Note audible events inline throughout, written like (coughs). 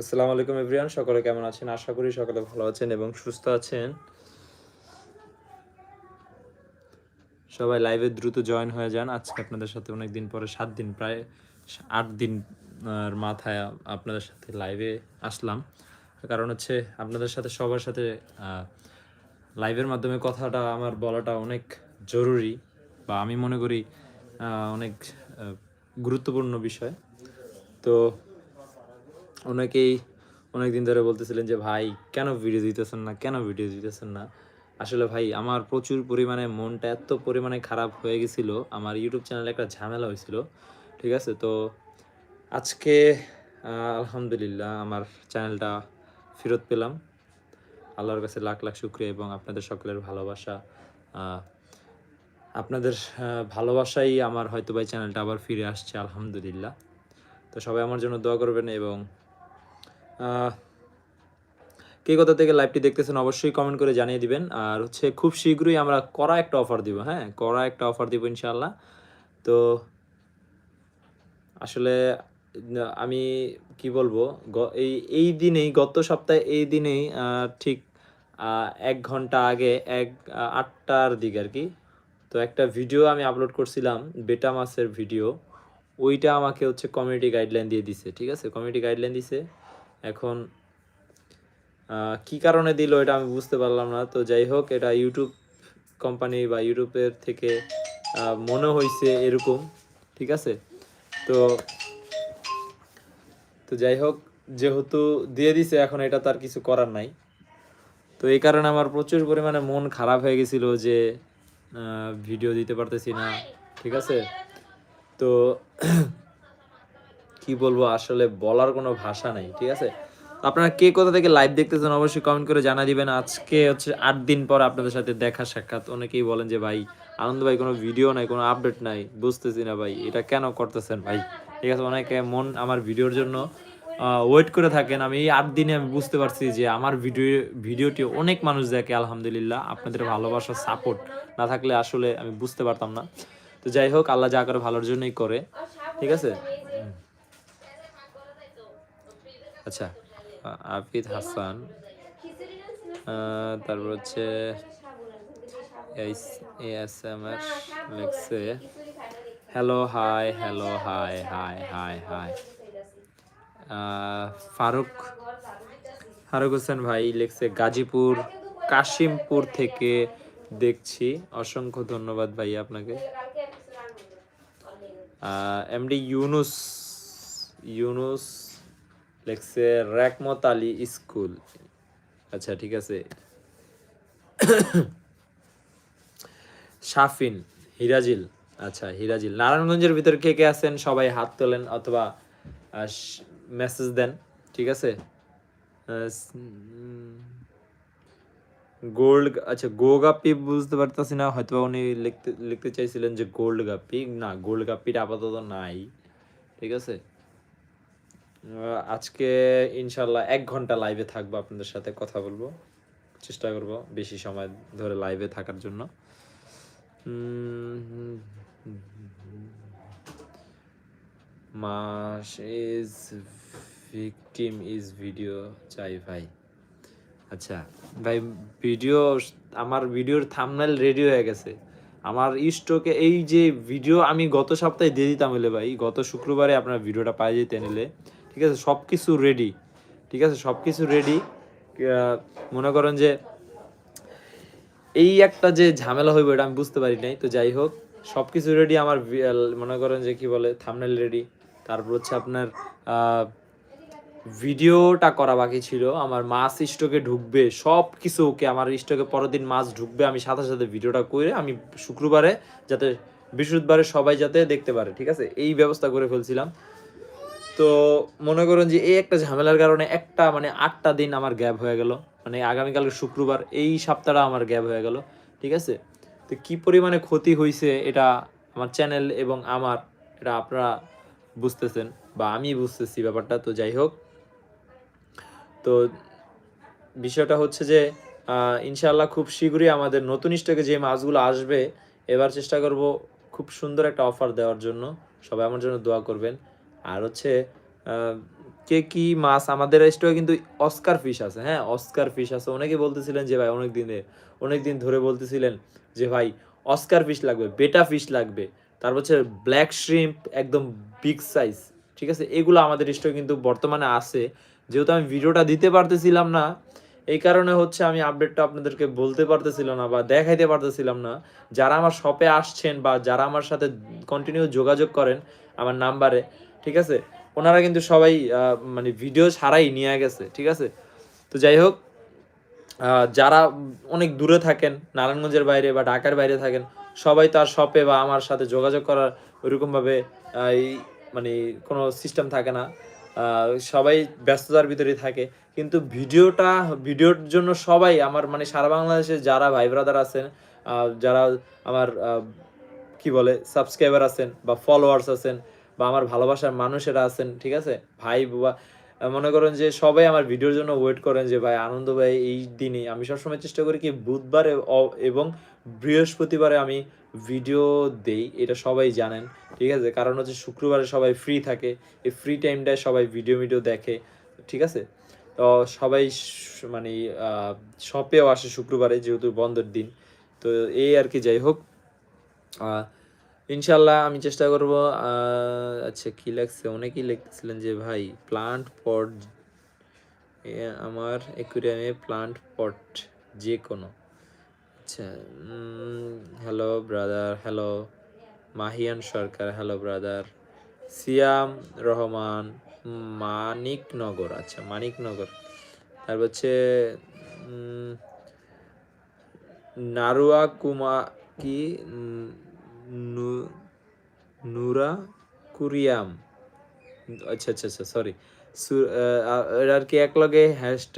আসসালামু আলাইকুম এভরিওয়ান, সকলে কেমন আছেন? আশা করি সকলে ভালো আছেন এবং সুস্থ আছেন। সবাই লাইভে দ্রুত জয়েন হয়ে যান। আজকে আপনাদের সাথে অনেক দিন পরে, সাত দিন প্রায়, আট দিন মাথায় আপনাদের সাথে লাইভে আসলাম। কারণ হচ্ছে আপনাদের সাথে, সবার সাথে লাইভের মাধ্যমে কথাটা, আমার বলাটা অনেক জরুরি বা আমি মনে করি অনেক গুরুত্বপূর্ণ বিষয়। তো অনেকেই অনেক দিন ধরে বলতেছিলেন যে, ভাই, কেন ভিডিও দিতেছেন না? কেন ভিডিও দিতেছেন না? আসলে ভাই, আমার প্রচুর পরিমাণে মনটা এত পরিমাণে খারাপ হয়ে গেছিল। আমার ইউটিউব চ্যানেলে একটা ঝামেলা হয়েছিল, ঠিক আছে? তো আজকে আলহামদুলিল্লাহ আমার চ্যানেলটা ফেরত পেলাম। আল্লাহর কাছে লাখ লাখ শুক্রিয়া এবং আপনাদের সকলের ভালোবাসা। আপনাদের ভালোবাসাই আমার হয়তো ভাই চ্যানেলটা আবার ফিরে আসছে, আলহামদুলিল্লাহ। তো সবাই আমার জন্য দোয়া করবেন এবং কে কোথা থেকে লাইভটি দেখতেছেন অবশ্যই কমেন্ট করে জানিয়ে দিবেন। আর হচ্ছে খুব শীঘ্রই আমরা কড়া একটা অফার দিব হ্যাঁ? কড়া একটা অফার দিব ইনশাআল্লাহ। তো আসলে আমি কি বলব এই এই দিনেই, গত সপ্তাহে এই দিনেই ঠিক এক ঘণ্টা আগে, এক আটটার দিকে আর কি, তো একটা ভিডিও আমি আপলোড করছিলাম বেটা মাছের ভিডিও ওইটা আমাকে হচ্ছে কমিউনিটি গাইডলাইন দিয়ে দিছে, ঠিক আছে? কমিউনিটি গাইডলাইন দিছে। এখন কি কারণে দিল এটা আমি বুঝতে পারলাম না। তো যাই হোক, এটা ইউটিউব কোম্পানি বা ইউটিউবের থেকে মনে হয়েছে এরকম, ঠিক আছে? তো তো যাই হোক, যেহেতু দিয়ে দিছে, এখন এটা তার কিছু করার নাই। তো এই কারণে আমার প্রচুর পরিমাণে মন খারাপ হয়ে গেছিল যে ভিডিও দিতে পারতেছি না, ঠিক আছে? তো কি বলব, আসলে বলার কোনো ভাষা নাই, ঠিক আছে? আপনারা কে কোথা থেকে লাইভ দেখতেছেন অবশ্যই কমেন্ট করে জানা দিবেন। আজকে হচ্ছে আট দিন পর আপনাদের সাথে দেখা সাক্ষাৎ। অনেকেই বলেন যে, ভাই, আনন্দ ভাই, কোনো ভিডিও নাই, কোনো আপডেট নাই, বুঝতেছি না ভাই, এটা কেন করতেছেন ভাই? ঠিক আছে, অনেকে মন আমার ভিডিওর জন্য ওয়েট করে থাকেন। আমি এই আট দিনে আমি বুঝতে পারছি যে, আমার ভিডিও ভিডিওটি অনেক মানুষ দেখে, আলহামদুলিল্লাহ। আপনাদের ভালোবাসা সাপোর্ট না থাকলে আসলে আমি বুঝতে পারতাম না। তো যাই হোক, আল্লাহ যা করে ভালোর জন্যই করে, ঠিক আছে? আচ্ছা আ- আফিদ হাসান তারপর হচ্ছে এস এস লিখছে hello hi hello hi hi hi hi Faruk Faruk Hossain ভাই লিখছে, গাজীপুর, কাশিমপুর থেকে দেখছি। অসংখ্য ধন্যবাদ ভাই আপনাকে। এমডি ইউনুস ইউনুস লেখছে রেকমত আলী স্কুল। আচ্ছা ঠিক আছে। শাফিন, হিরাজিল। আচ্ছা হিরাজিল। নারায়ণগঞ্জের ভিতরে কে কে আছেন? সবাই হাত তোলেন অথবা মেসেজ দেন, ঠিক আছে? গোল্ড আচ্ছা গো গাপ্পি বুঝতে পারতেছি না হয়তো উনি লিখতে লিখতে চাইছিলেন যে গোল্ড গাপ্পি না, গোল্ড গাপ্পিটা আপাতত নাই, ঠিক আছে? আজকে ইনশাল্লাহ এক ঘণ্টা লাইভে থাকব আপনাদের সাথে কথা বলব। চেষ্টা করব বেশি সময় ধরে লাইভে থাকার জন্য। Much is victim is video চাই ভাই। আচ্ছা ভাই ভিডিও আমার ভিডিওর থামনেল রেডি হয়ে গেছে। আমার স্টকে এই যে ভিডিও আমি গত সপ্তাহে দিয়ে দিতাম হলে ভাই, গত শুক্রবারে আপনার ভিডিওটা পাই যেতে নিলে ঠিক আছে? সব কিছু রেডি ঠিক আছে? সব কিছু রেডি মনে করেন যে এই একটা যে ঝামেলা হইব এটা আমি বুঝতে পারি নাই, তো যাই হোক সব কিছু রেডি আমার মনে করেন যে কি বলে থামনেল রেডি তারপর হচ্ছে আপনার ভিডিওটা করা বাকি ছিল, আমার মাছ স্টকে ঢুকবে সব কিছু ওকে আমার স্টকে পরের দিন মাছ ঢুকবে, আমি সাথে সাথে ভিডিওটা করে আমি শুক্রবারে যাতে, বৃহস্পতিবারে সবাই যাতে দেখতে পারে, ঠিক আছে? এই ব্যবস্থা করে ফেলছিলাম। তো মনে করেন যে এই একটা ঝামেলার কারণে একটা মানে আটটা দিন আমার গ্যাপ হয়ে গেল। মানে আগামীকাল শুক্রবার এই সপ্তাহটা আমার গ্যাপ হয়ে গেল ঠিক আছে? তো কি পরিমাণে ক্ষতি হয়েছে এটা আমার চ্যানেল এবং আমার এটা আপনারা বুঝতেছেন বা আমি বুঝতেছি ব্যাপারটা তো যাই হোক। তো বিষয়টা হচ্ছে যে আহ, ইনশাআল্লাহ খুব শীঘ্রই আমাদের নতুন স্টকে যে মাছগুলো আসবে এবার চেষ্টা করব খুব সুন্দর একটা অফার দেওয়ার জন্য। সবাই আমার জন্য দোয়া করবেন। আর হচ্ছে কে কি মাছ, আমাদের স্টোরে কিন্তু অস্কার ফিশ আছে হ্যাঁ? অস্কার ফিশ আছে। অনেকে বলতেছিলেন যে, ভাই অনেক দিনে অনেক দিন ধরে বলতেছিলেন যে, ভাই, অস্কার ফিশ লাগবে, বেটা ফিশ লাগবে। তারপর হচ্ছে ব্ল্যাক শ্রিম্প, একদম বিগ সাইজ, ঠিক আছে? এগুলো আমাদের স্টোরে কিন্তু বর্তমানে আছে। যেহেতু আমি ভিডিওটা দিতে পারতেছিলাম না, এই কারণে হচ্ছে আমি আপডেটটা আপনাদেরকে বলতে পারতেছিলাম না বা দেখাইতে পারতেছিলাম না। যারা আমার শপে আসছেন বা যারা আমার সাথে কন্টিনিউ যোগাযোগ করেন, আমার নাম্বারে ঠিক আছে? ওনারা কিন্তু সবাই মানে ভিডিও ছাড়াই নিয়ে গেছে, ঠিক আছে? তো যাই হোক যারা অনেক দূরে থাকেন, নারায়ণগঞ্জের বাইরে বা ঢাকার বাইরে থাকেন, সবাই তার শপে বা আমার সাথে যোগাযোগ করার ওইরকমভাবে মানে কোনো সিস্টেম থাকে না। সবাই ব্যস্ততার ভিতরেই থাকে। কিন্তু ভিডিওটা, ভিডিওর জন্য সবাই আমার মানে সারা বাংলাদেশে যারা ভাই ব্রাদার আছেন যারা আমার কি বলে সাবস্ক্রাইবার আছেন বা ফলোয়ার্স আছেন বা আমার ভালোবাসার মানুষেরা আছেন ঠিক আছে? ভাই আহ, মনে করেন যে সবাই আমার ভিডিওর জন্য ওয়েট করেন যে ভাই আনন্দ ভাই এই দিনে আমি সবসময় চেষ্টা করি কি বুধবারে এবং বৃহস্পতিবারে আমি ভিডিও দেই এটা সবাই জানেন ঠিক আছে? কারণ হচ্ছে শুক্রবারে সবাই ফ্রি থাকে এই ফ্রি টাইমটায় সবাই ভিডিও ভিডিও দেখে ঠিক আছে? তো সবাই মানে শপেও আসে শুক্রবারে যেহেতু বন্ধের দিন তো এই আর কি যাই হোক ইনশাল্লাহ আমি চেষ্টা করব আচ্ছা কি লাগছে অনেকেই লিখতেছিলেন যে, ভাই প্লান্ট পট আমার একুরিয়ামে প্লান্ট পট যে কোনো। আচ্ছা hello brother hello Mahiyan Sarkar hello brother Siam Rahman, Maniknagar আচ্ছা মানিকনগর। তারপর হচ্ছে নারুয়া কুমা, কি নুরা কুরিয়াম। আচ্ছা আচ্ছা আচ্ছা সরি আর কি এক লগে হ্যাস্ট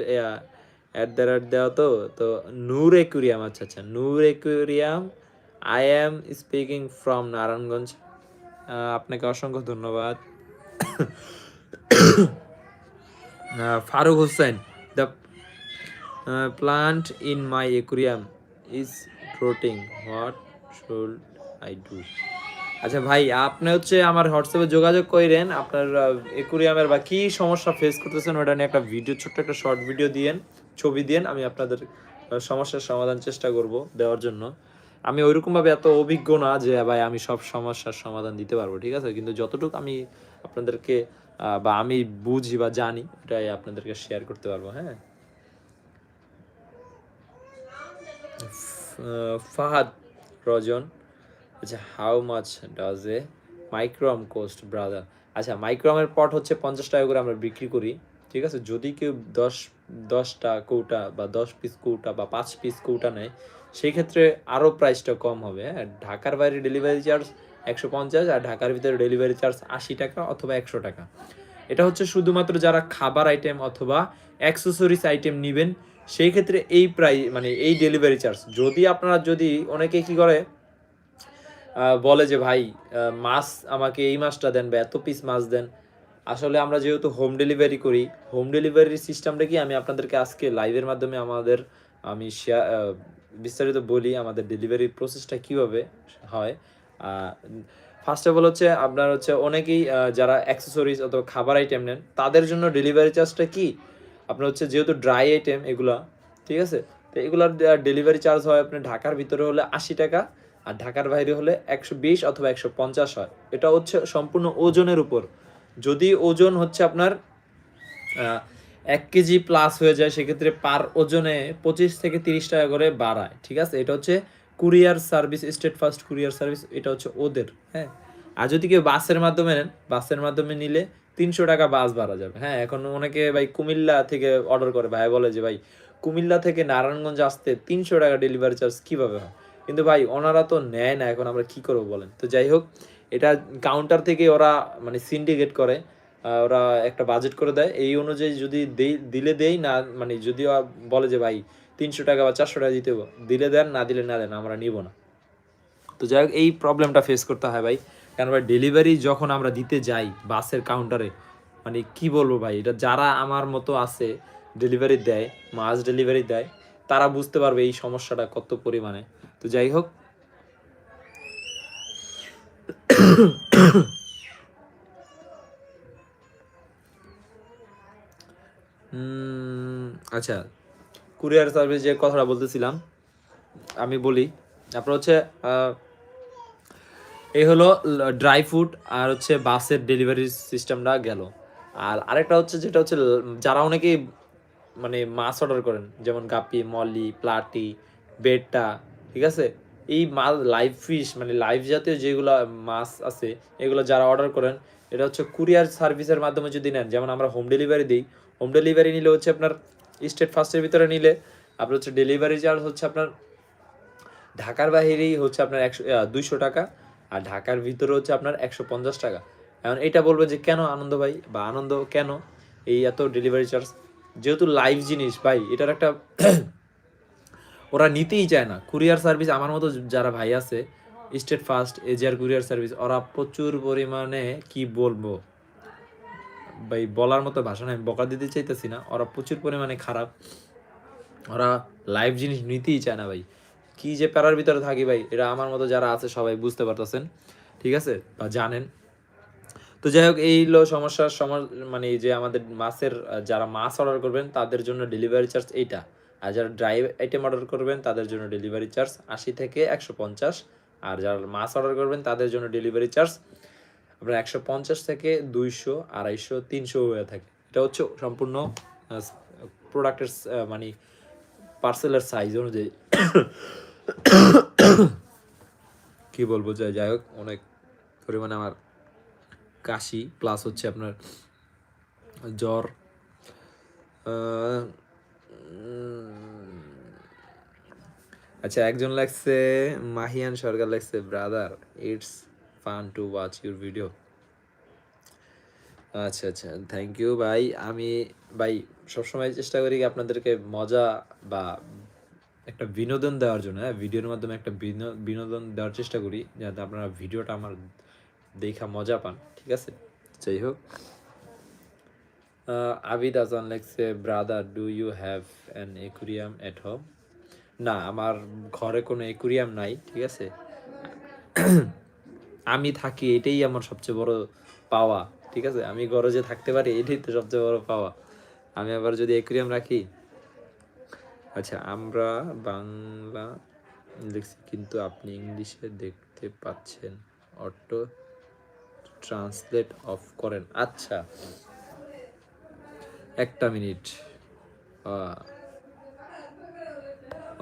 অ্যাট দ্য রেট দেওয়া তো তো নূর একুরিয়াম আচ্ছা আচ্ছা Noor aquarium I am speaking from Narayanganj. আপনাকে অসংখ্য ধন্যবাদ। Faruk Hossain the plant in my aquarium is floating what should I do আচ্ছা ভাই, আপনি হচ্ছে আমার হোয়াটসঅ্যাপে যোগাযোগ করেন আপনার একুরিয়ামের বা কি সমস্যা ফেস করতেছেন ওটা নিয়ে একটা ভিডিও ছোট্ট একটা শর্ট ভিডিও দিয়েন, ছবি দিয়েন, আমি আপনাদের সমস্যার সমাধান চেষ্টা করব দেওয়ার জন্য। আমি ওইরকমভাবে এত অভিজ্ঞ না যে ভাই আমি সব সমস্যার সমাধান দিতে পারব, ঠিক আছে? কিন্তু যতটুকু আমি আপনাদেরকে বা আমি বুঝি বা জানি এটাই আপনাদেরকে শেয়ার করতে পারব হ্যাঁ? ফাহাদ রজন আচ্ছা how much does a micron cost brother আচ্ছা মাইক্রোমের পট হচ্ছে পঞ্চাশ টাকা করে আমরা বিক্রি করি, ঠিক আছে? যদি কেউ দশ, দশটা কৌটা বা দশ পিস কৌটা বা পাঁচ পিস কৌটা নেয় সেই ক্ষেত্রে আরও প্রাইসটা কম হবে হ্যাঁ? ঢাকার বাইরে ডেলিভারি চার্জ একশো পঞ্চাশ, আর ঢাকার ভিতরে ডেলিভারি চার্জ আশি টাকা অথবা একশো টাকা। এটা হচ্ছে শুধুমাত্র যারা খাবার আইটেম অথবা অ্যাক্সেসরিজ আইটেম নেবেন, সেই ক্ষেত্রে এই প্রাই মানে এই ডেলিভারি চার্জ যদি আপনারা, যদি অনেকে কি করে বলে যে, ভাই মাছ আমাকে এই মাছটা দেন বা এত পিস মাছ দেন। আসলে আমরা যেহেতু হোম ডেলিভারি করি হোম ডেলিভারির সিস্টেমটা কি আমি আপনাদেরকে আজকে লাইভের মাধ্যমে আমাদের, আমি শেয়ার বিস্তারিত বলি আমাদের ডেলিভারি প্রসেসটা কীভাবে হয়। ফার্স্ট অফ অল হচ্ছে আপনার হচ্ছে অনেকেই যারা অ্যাক্সেসরিজ অথবা খাবার আইটেম নেন, তাদের জন্য ডেলিভারি চার্জটা কি? আপনার হচ্ছে যেহেতু ড্রাই আইটেম এগুলা, ঠিক আছে? তো এগুলার ডেলিভারি চার্জ হয় আপনার ঢাকার ভিতরে হলে আশি টাকা আর ঢাকার বাইরে হলে একশো বিশ অথবা একশো পঞ্চাশ হয়। এটা হচ্ছে সম্পূর্ণ ওজনের উপর। যদি ওজন হচ্ছে আপনার এক কেজি প্লাস হয়ে যায়, সেক্ষেত্রে পার ওজনে পঁচিশ থেকে তিরিশ টাকা করে বাড়ায়, ঠিক আছে? এটা হচ্ছে courier service, Steadfast courier service, এটা হচ্ছে ওদের হ্যাঁ? আর যদি কেউ বাসের মাধ্যমে নেন, বাসের মাধ্যমে নিলে তিনশো টাকা বাস বাড়া যাবে হ্যাঁ? এখন অনেকে ভাই কুমিল্লা থেকে অর্ডার করে, ভাই বলে যে, ভাই, কুমিল্লা থেকে নারায়ণগঞ্জ আসতে তিনশো টাকা ডেলিভারি চার্জ কীভাবে হয়? কিন্তু ভাই, ওনারা তো নেয় না, এখন আমরা কি করব বলেন? তো যাই হোক, এটা কাউন্টার থেকে ওরা মানে সিন্ডিকেট করে ওরা একটা বাজেট করে দেয়। এই অনুযায়ী যদি দিলে দেই, না মানে যদি বলে যে, ভাই, তিনশো টাকা বা চারশো টাকা দিতে দিলে দেন, না দিলে না দেন, আমরা নিব না। তো যাই হোক, এই প্রবলেমটা ফেস করতে হয় ভাই। কারণ ভাই ডেলিভারি যখন আমরা দিতে যাই বাসের কাউন্টারে মানে কি বলব ভাই, এটা যারা আমার মতো আছে ডেলিভারি দেয় মাস ডেলিভারি দেয়, তারা বুঝতে পারবে এই সমস্যাটা কত পরিমাণে। তো যাই হোক। আচ্ছা কুরিয়ার সার্ভিস যে কথাটা বলতেছিলাম, আমি বলি তারপর হচ্ছে এই হলো ড্রাই ফ্রুট আর হচ্ছে বাসের ডেলিভারি সিস্টেমটা গেল। আর আরেকটা হচ্ছে যেটা হচ্ছে, যারা অনেকেই মানে মাছ অর্ডার করেন, যেমন গাপি মলি প্লাটি বেডটা ঠিক আছে? এই মাছ লাইভ ফিশ মানে লাইভ জাতীয় যেগুলো মাছ আছে, এগুলো যারা অর্ডার করেন, এটা হচ্ছে কুরিয়ার সার্ভিসের মাধ্যমে যদি নেন, যেমন আমরা হোম ডেলিভারি দিই। হোম ডেলিভারি নিলে হচ্ছে আপনার স্টেট ফার্স্টের ভিতরে নিলে, আপনার হচ্ছে ডেলিভারি চার্জ হচ্ছে আপনার ঢাকার বাহিরেই হচ্ছে আপনার একশো টাকা, আর ঢাকার ভিতরে হচ্ছে আপনার একশো পঞ্চাশ টাকা। এখন এটা বলব যে কেন আনন্দ ভাই, বা আনন্দ কেন এই এত ডেলিভারি চার্জ যেহেতু লাইভ জিনিস ভাই, এটার একটা ওরা নিতেই চায় না। কুরিয়ার সার্ভিস আমার মতো যারা ভাই আছে, state first, AGR courier service, ওরা প্রচুর পরিমাণে কি বলব? ভাই, বলার মতো ভাষা নাই, আমি বকা দিতে চাইতেছি না। ওরা প্রচুর পরিমাণে খারাপ। ওরা লাইভ জিনিস নিতেই চায় না ভাই। কি যে প্যারার ভিতরে থাকি ভাই এটা আমার মতো যারা আছে সবাই বুঝতে পারতেছেন, ঠিক আছে? বা জানেন। তো যাই হোক, এই হলো সমস্যার মানে যে আমাদের মাছের, যারা মাছ অর্ডার করবেন, তাদের জন্য ডেলিভারি চার্জ এইটা। আর যারা ড্রাই আইটেম অর্ডার করবেন, তাদের জন্য ডেলিভারি চার্জ আশি থেকে একশো পঞ্চাশ। আর যারা মাছ অর্ডার করবেন, তাদের জন্য ডেলিভারি চার্জ আপনার একশো পঞ্চাশ থেকে দুইশো, আড়াইশো, তিনশো হয়ে থাকে। এটা হচ্ছে সম্পূর্ণ প্রোডাক্টের মানে পার্সেলের সাইজ অনুযায়ী। কি বলব, যাই যাই হোক, অনেক পরিমাণে আমার কাশি প্লাস হচ্ছে আপনার জ্বর। আচ্ছা একজন লাগছে মাহিয়ান সরকার লাগছে brother it's fun to watch your video আচ্ছা আচ্ছা থ্যাংক ইউ ভাই। আমি, ভাই, সবসময় চেষ্টা করি আপনাদেরকে মজা বা একটা বিনোদন দেওয়ার জন্য হ্যাঁ? ভিডিওর মাধ্যমে একটা বিনো- বিনোদন দেওয়ার চেষ্টা করি, যাতে আপনারা ভিডিওটা আমার দেখা মজা পান, ঠিক আছে? যাই হোক। আবিদ আজান লেখছে brother do you have an aquarium at home না, আমার ঘরে কোনো একুরিয়াম নাই, ঠিক আছে? (clears throat) আমি থাকি, এটাই আমার সবচেয়ে বড় পাওয়া, ঠিক আছে? আমি ঘরে যে থাকতে পারি, এটাই তো সবচেয়ে বড় পাওয়া। আমি আবার যদি একুরিয়াম রাখি আচ্ছা আমরা বাংলা লিখছি, কিন্তু আপনি ইংলিশে দেখতে পাচ্ছেন, অটো ট্রান্সলেট অফ করেন। আচ্ছা একটা মিনিট।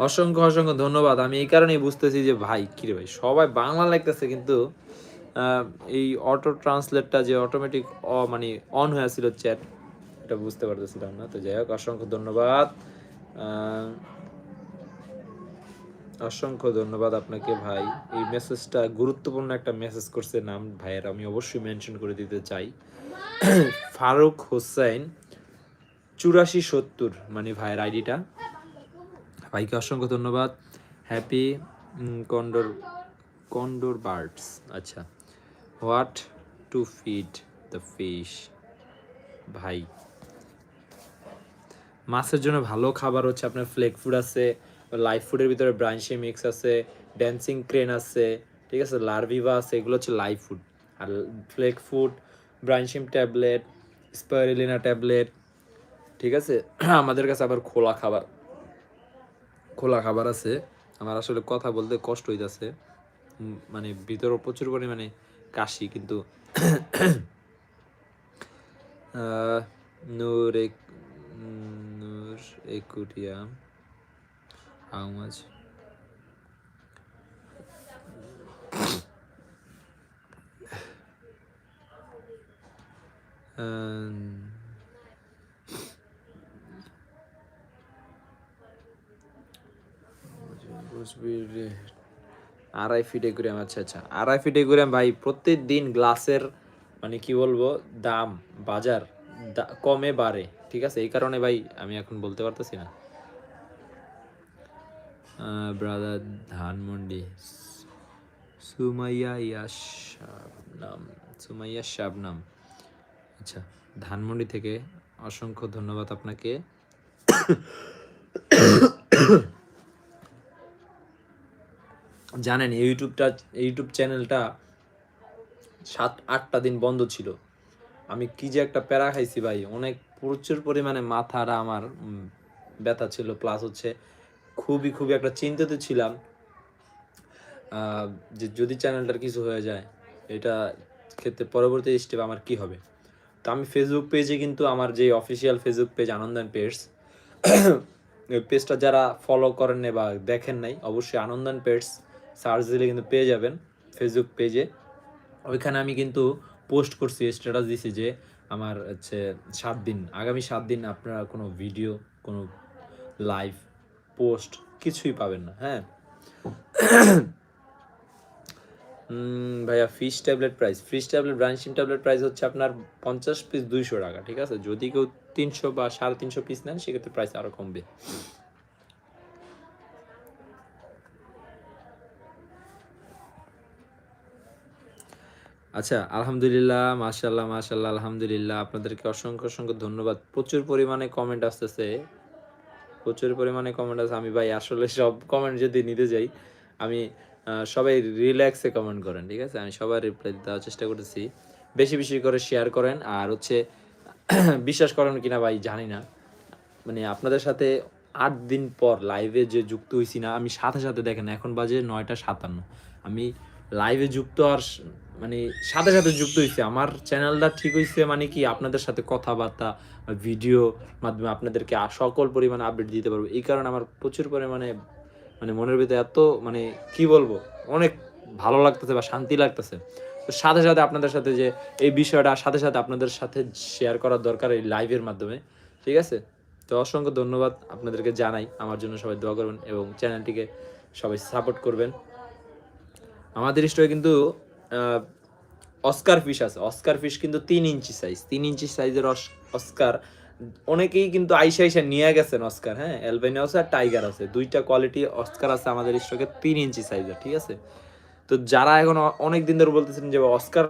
অসংখ্য অসংখ্য ধন্যবাদ। আমি এই কারণেই বুঝতেছি যে, ভাই কিরে ভাই, সবাই বাংলা লাগতেছে কিন্তু এই অটো ট্রান্সলেটটা যে অটোমেটিক মানে অন হয়েছিল চ্যাট এটা বুঝতে পারতেছিলাম না। তো যাই হোক, অসংখ্য ধন্যবাদ। অসংখ্য ধন্যবাদ আপনাকে ভাই। এই মেসেজটা গুরুত্বপূর্ণ একটা মেসেজ করছে নাম, ভাইয়ের, আমি অবশ্যই মেনশন করে দিতে চাই। (coughs) ফারুক হোসেন চুরাশি সত্তর মানে ভাইয়ের আইডিটা। ভাইকে অসংখ্য ধন্যবাদ। হ্যাপি কন্ডোর কন্ডোর বার্ডস আচ্ছা what to feed the fish ভাই, মাছের জন্য ভালো খাবার হচ্ছে আপনার ফ্লেক ফুড আছে লাইফ ফুডের ভিতরে ব্রাঞ্চি মিক্স আছে ড্যান্সিং ক্রেন আছে, ঠিক আছে লার্ভিভা আছে, এগুলো হচ্ছে লাইফ ফুড আর ফ্লেক ফুড ব্রাঞ্চিম ট্যাবলেট স্পাইরিলিনা ট্যাবলেট ঠিক আছে? (clears throat) আমাদের কাছে আবার খোলা খাবার খোলা খাবার আছে। আমার আসলে কথা বলতে কষ্ট হইতাছে। মানে ভিতরে প্রচুর পরিমাণে কাশি, কিন্তু (clears throat) নূর এক, নূর একুটিয়া (clears throat) হাউ মাছ আড়াই ফিট একুরিয়াম আচ্ছা আচ্ছা। আড়াই ফিট একুরিয়াম ভাই প্রত্যেক দিন গ্লাসের মানে কি বলব, দাম বাজার কমে বাড়ে, ঠিক আছে? এই কারণে ভাই, আমি এখন বলতে পারতেছি না। ব্রাদার ধানমন্ডি, সুমাইয়া ইয়াশাবনাম, সুমাইয়া শাবনাম। আচ্ছা ধানমন্ডি থেকে অসংখ্য ধন্যবাদ আপনাকে। জানেন ইউটিউবটা ইউটিউব চ্যানেলটা সাত, আটটা দিন বন্ধ ছিল। আমি কি যে একটা প্যারা খাইছি ভাই, অনেক প্রচুর পরিমাণে মাথাটা আমার ব্যথা ছিল প্লাস হচ্ছে খুবই খুবই একটা চিন্তিত ছিলাম যে যদি চ্যানেলটার কিছু হয়ে যায়, এটা ক্ষেত্রে পরবর্তী স্টেপ আমার কি হবে? তো আমি ফেসবুক পেজে কিন্তু আমার যে official Facebook page Anandan page পেজটা যারা ফলো করেন বা দেখেন নাই, অবশ্যই আনন্দান পেজ সার্চ দিলে কিন্তু পেয়ে যাবেন ফেসবুক পেজে ওইখানে আমি কিন্তু পোস্ট করছি স্ট্যাটাস দিছি যে আমার হচ্ছে সাত দিন, আগামী সাত দিন আপনারা কোনো ভিডিও কোনো লাইভ পোস্ট কিছুই পাবেন না হ্যাঁ? ভাইয়া fish tablet price fish tablet ব্রাঞ্চিন tablet price হচ্ছে আপনার পঞ্চাশ পিস দুইশো টাকা, ঠিক আছে? যদি কেউ তিনশো বা সাড়ে তিনশো পিস নেন, সেক্ষেত্রে প্রাইস আরও কমবে। আচ্ছা আলহামদুলিল্লাহ মাশাল্লাহ মাশাল্লাহ আলহামদুলিল্লাহ। আপনাদেরকে অসংখ্য অসংখ্য ধন্যবাদ। প্রচুর পরিমাণে কমেন্ট আসতেছে। প্রচুর পরিমাণে কমেন্ট আছে আমি ভাই আসলে সব কমেন্ট যদি নিতে যাই, আমি সবাই রিল্যাক্সে কমেন্ট করেন, ঠিক আছে? আমি সবার রিপ্লাই দেওয়ার চেষ্টা করতেছি। বেশি বেশি করে শেয়ার করেন। আর হচ্ছে, (clears throat) বিশ্বাস করেন কিনা ভাই, জানি না। মানে আপনাদের সাথে আট দিন পর লাইভে যে যুক্ত হয়েছি না, আমি সাথে সাথে দেখেন, এখন বাজে নয়টা সাতান্ন। আমি লাইভে যুক্ত আর মানে সাথে সাথে যুক্ত হয়েছে আমার চ্যানেলটা ঠিক হয়েছে মানে কি, আপনাদের সাথে কথাবার্তা ভিডিও মাধ্যমে আপনাদেরকে সকল পরিমাণে আপডেট দিতে পারব। এই কারণে আমার প্রচুর পরিমাণে মানে মনের ভিতরে এত মানে কি বলব, অনেক ভালো লাগতেছে বা শান্তি লাগতেছে। তো সাথে সাথে আপনাদের সাথে যে এই বিষয়টা, সাথে সাথে আপনাদের সাথে শেয়ার করার দরকার এই লাইভের মাধ্যমে, ঠিক আছে? তো অসংখ্য ধন্যবাদ আপনাদেরকে জানাই। আমার জন্য সবাই দোয়া করবেন এবং চ্যানেলটিকে সবাই সাপোর্ট করবেন। আমাদের স্টোরে কিন্তু অস্কার ফিশ আছে। অস্কার ফিশ কিন্তু তিন ইঞ্চি সাইজ তিন ইঞ্চি সাইজের অস্কার অনেকেই কিন্তু আইসা আইসা নিয়ে গেছেন অস্কার হ্যাঁ? অ্যালবেনিয়া আছে আর টাইগার আছে। দুইটা কোয়ালিটি অস্কার আছে আমাদের স্টকে তিন ইঞ্চি সাইজের ঠিক আছে? তো যারা এখন অনেক দিন ধরে বলতেছেন যে অস্কার